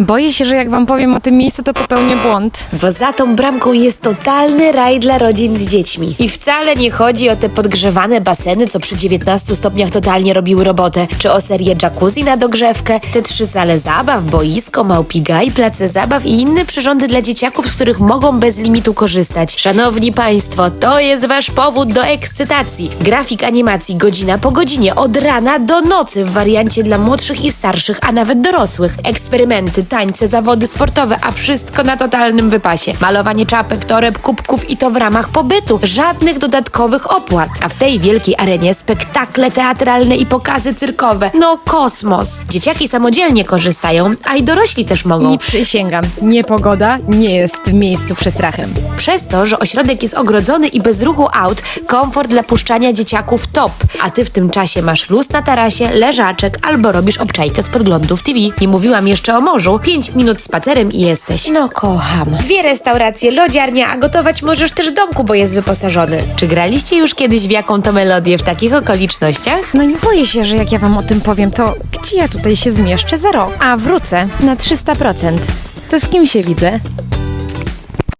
Boję się, że jak wam powiem o tym miejscu, to popełnię błąd. Bo za tą bramką jest totalny raj dla rodzin z dziećmi. I wcale nie chodzi o te podgrzewane baseny, co przy 19 stopniach totalnie robiły robotę, czy o serię jacuzzi na dogrzewkę, te trzy sale zabaw, boisko, małpigaj, place zabaw i inne przyrządy dla dzieciaków, z których mogą bez limitu korzystać. Szanowni Państwo, to jest Wasz powód do ekscytacji. Grafik animacji godzina po godzinie, od rana do nocy w wariancie dla młodszych i starszych, a nawet dorosłych. Eksperymenty, tańce, zawody sportowe, a wszystko na totalnym wypasie. Malowanie czapek, toreb, kubków i to w ramach pobytu. Żadnych dodatkowych opłat. A w tej wielkiej arenie spektakle teatralne i pokazy cyrkowe. No kosmos. Dzieciaki samodzielnie korzystają, a i dorośli też mogą. I przysięgam, niepogoda nie jest w tym miejscu przestrachem. Przez to, że ośrodek jest ogrodzony i bez ruchu aut, komfort dla puszczania dzieciaków top. A ty w tym czasie masz luz na tarasie, leżaczek albo robisz obczajkę z podglądów TV. Nie mówiłam jeszcze o morzu. 5 minut spacerem i jesteś. No kocham. Dwie restauracje, lodziarnia, a gotować możesz też w domku, bo jest wyposażony. Czy graliście już kiedyś w jaką to melodię w takich okolicznościach? No i boję się, że jak ja wam o tym powiem, to gdzie ja tutaj się zmieszczę za rok? A wrócę na 300%. To z kim się widzę?